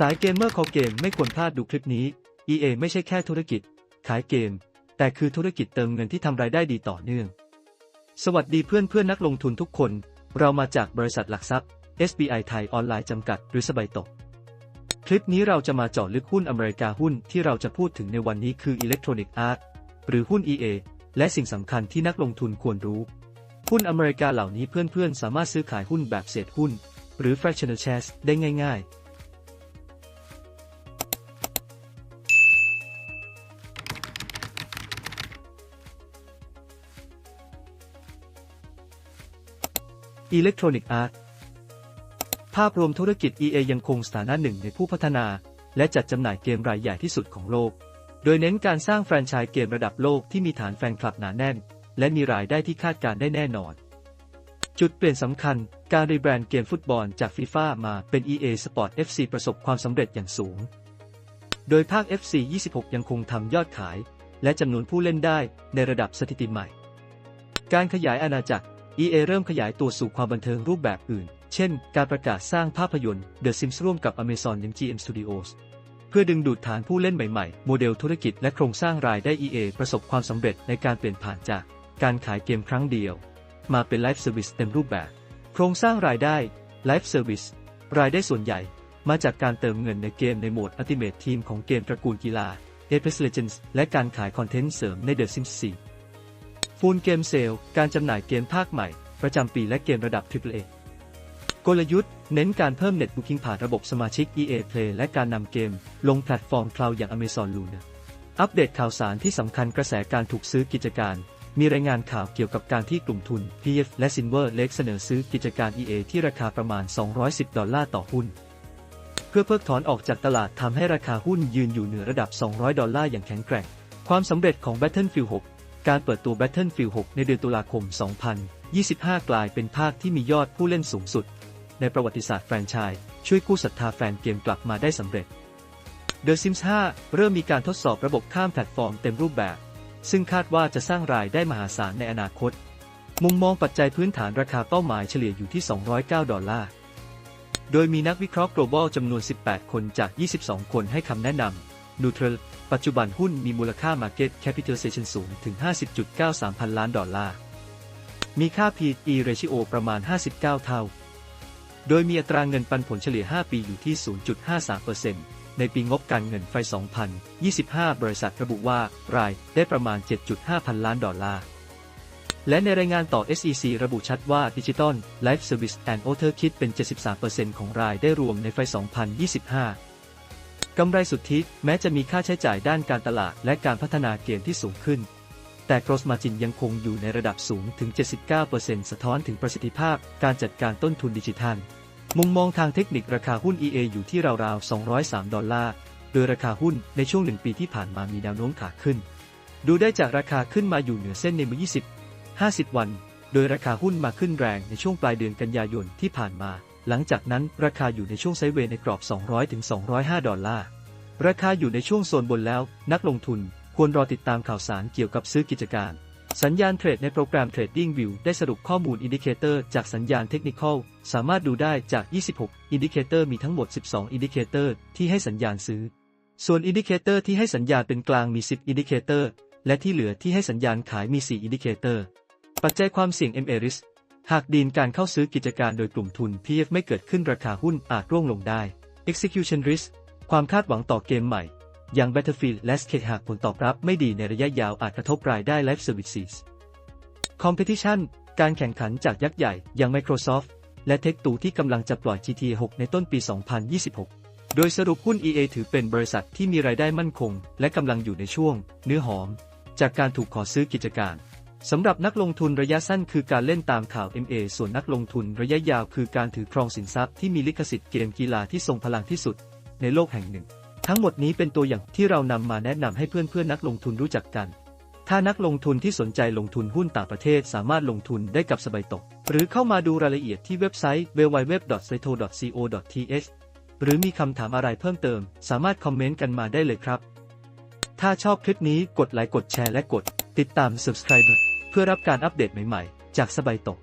สายเกมเมอร์คอเกมไม่ควรพลาดดูคลิปนี้ EA ไม่ใช่แค่ธุรกิจ ขายเกม แต่คือธุรกิจเติมเงินที่ทำรายได้ดีต่อเนื่อง สวัสดีเพื่อนเพื่อนนักลงทุนทุกคน เรามาจากบริษัทหลักทรัพย์ SBI ไทยออนไลน์จำกัดหรือสบายตก คลิปนี้เราจะมาเจาะลึกหุ้นอเมริกาหุ้นที่เราจะพูดถึงในวันนี้คือ Electronic Arts หรือหุ้น EA และสิ่งสำคัญที่นักลงทุนควรรู้ หุ้นอเมริกาเหล่านี้เพื่อนๆ สามารถซื้อขายหุ้นแบบเศษหุ้น หรือ fractional shares ได้ง่าย ๆ Electronic Arts ภาพรวมธุรกิจ EA ยังคงสถานะหนึ่งในผู้พัฒนา และจัดจำหน่ายเกมรายใหญ่ที่สุดของโลก โดยเน้นการสร้างแฟรนไชส์เกมระดับโลกที่มีฐานแฟนคลับหนาแน่น และมีรายได้ที่คาดการณ์ได้แน่นอน จุดเปลี่ยนสำคัญ การรีแบรนด์เกมฟุตบอลจากฟีฟ่ามาเป็น EA Sport FC ประสบความสำเร็จอย่างสูง โดยภาค FC 26 ยังคงทำยอดขาย และจำนวนผู้เล่นได้ในระดับสถิติใหม่ การขยายอาณาจักร EA เริ่มขยายตัวสู่ความบันเทิงรูปแบบอื่น เช่น การประกาศสร้างภาพยนตร์ The Sims ร่วมกับ Amazon MGM Studios เพื่อดึงดูดฐานผู้เล่นใหม่ๆ โมเดลธุรกิจและโครงสร้างรายได้ EA ประสบความสำเร็จในการเปลี่ยนผ่านจาก การขายเกมครั้งเดียว มาเป็นไลฟ์เซอร์วิสเต็มรูปแบบ โครงสร้างรายได้ไลฟ์เซอร์วิสรายได้ส่วนใหญ่ มาจากการเติมเงินในเกมในโหมด Ultimate Team ของเกมตระกูลกีฬา Apex Legends และการขายคอนเทนต์เสริมใน The Sims 4 ฟูลเกมเซลการจำหน่ายเกมภาคใหม่ ประจำปีและเกมระดับ AAA กลยุทธ์ เน้นการเพิ่มเน็ตบุ๊กิ้งผ่านระบบสมาชิก EA Play และการนำเกม ลงแพลตฟอร์มคลาวด์อย่าง Amazon Luna อัปเดตข่าวสารที่สำคัญกระแสการถูกซื้อกิจการ มีรายงานข่าวเกี่ยวกับการที่กลุ่มทุน PF และ Silver Lake เสนอซื้อกิจการ EA ที่ราคาประมาณ 210 ดอลลาร์ต่อหุ้น เพื่อเพิกถอนออกจากตลาดทำให้ราคาหุ้นยืนอยู่เหนือระดับ 200 ดอลลาร์อย่างแข็งแกร่ง ความสำเร็จของ Battlefield 6 การเปิดตัว Battlefield 6 ในเดือนตุลาคม 2025 กลายเป็นภาคที่มียอดผู้เล่นสูงสุด ในประวัติศาสตร์แฟรนไชส์ช่วยกู้ศรัทธาแฟนเกมกลับมาได้สำเร็จ The Sims 5 เริ่มมีการทดสอบระบบข้ามแพลตฟอร์มเต็มรูปแบบ ซึ่งคาดว่าจะสร้างรายได้มหาศาลในอนาคต มุมมองปัจจัยพื้นฐานราคาเป้าหมายเฉลี่ยอยู่ที่ 209 ดอลลาร์ โดยมีนักวิเคราะห์ global จำนวน 18 คนจาก 22 คนให้คำแนะนำ Neutral ปัจจุบันหุ้นมีมูลค่า Market Capitalization สูงถึง 50.93 พันล้านดอลลาร์ มีค่า P/E ratio ประมาณ 59 เท่า โดยมีอัตราเงินปันผลเฉลี่ย 5 ปีอยู่ที่ 0.53%ในปีงบการเงินไฟ 2025 บริษัทระบุว่ารายได้ประมาณ 7.5 พันล้านดอลลาร์ และในรายงานต่อ SEC ระบุชัดว่า Digital Life Service and Other คิดเป็น 73%ของรายได้รวมในไฟ 2025 กำไรสุทธิแม้จะมีค่าใช้จ่ายด้านการตลาดและการพัฒนาเกมที่สูงขึ้น แต่ gross margin ยังคงอยู่ในระดับสูงถึง 79%สะท้อนถึงประสิทธิภาพการจัดการต้นทุนดิจิทัล มุมมองทางเทคนิคราคาหุ้น EA อยู่ที่ราวๆ 203 ดอลลาร์ โดยราคาหุ้นในช่วงหนึ่งปีที่ผ่านมามีแนวโน้มขาขึ้น ดูได้จากราคาขึ้นมาอยู่เหนือเส้นในมือ20 50 วัน โดยราคาหุ้นมาขึ้นแรงในช่วงปลายเดือนกันยายนที่ผ่านมา หลังจากนั้นราคาอยู่ในช่วงไซด์เวย์ในกรอบ 200-205 ดอลลาร์ ราคาอยู่ในช่วงโซนบนแล้ว นักลงทุนควรรอติดตามข่าวสารเกี่ยวกับซื้อกิจการ สัญญาณเทรดในโปรแกรม Trading View ได้สรุปข้อมูลอินดิเคเตอร์จากสัญญาณเทคนิคอลสามารถดูได้จาก 26 อินดิเคเตอร์มีทั้งหมด 12 อินดิเคเตอร์ที่ให้สัญญาณซื้อ ส่วนอินดิเคเตอร์ที่ให้สัญญาณเป็นกลางมี 10 อินดิเคเตอร์และที่เหลือที่ให้สัญญาณขายมี 4 อินดิเคเตอร์ ปัจจัยความเสี่ยง MA risk หากดีนการเข้าซื้อกิจการโดยกลุ่มทุน PF ไม่เกิดขึ้นราคาหุ้นอาจร่วงลงได้ Execution risk ความคาดหวังต่อเกมใหม่ อย่าง Battlefield และ Skate หากผลตอบรับไม่ดีในระยะยาวอาจกระทบรายได้ Live Services Competition การแข่งขันจากยักษ์ใหญ่ อย่าง Microsoft และ Take-Two ที่กำลังจะปล่อย GT6 ในต้นปี 2026 โดยสรุปหุ้น EA ถือเป็นบริษัทที่มีรายได้มั่นคง และกำลังอยู่ในช่วง เนื้อหอม จากการถูกขอซื้อกิจการ สำหรับนักลงทุนระยะสั้นคือการเล่นตามข่าว MA ส่วนนักลงทุนระยะยาวคือการถือครองสินทรัพย์ที่มีลิขสิทธิ์เกมกีฬาที่ทรงพลังที่สุด ในโลกแห่งหนึ่ง ทั้งหมดนี้เป็นตัวอย่างที่เรานำมาแนะนำให้เพื่อนๆนักลงทุนรู้จักกัน ถ้านักลงทุนที่สนใจลงทุนหุ้นต่างประเทศสามารถลงทุนได้กับสบายตก หรือเข้ามาดูรายละเอียดที่เว็บไซต์ www.saito.co.th หรือมีคำถามอะไรเพิ่มเติม สามารถคอมเมนต์กันมาได้เลยครับ ถ้าชอบคลิปนี้กดไลค์กดแชร์และกด ติดตาม subscribe พื่อรับการอัปเดตใหม่ๆ จากสบายตก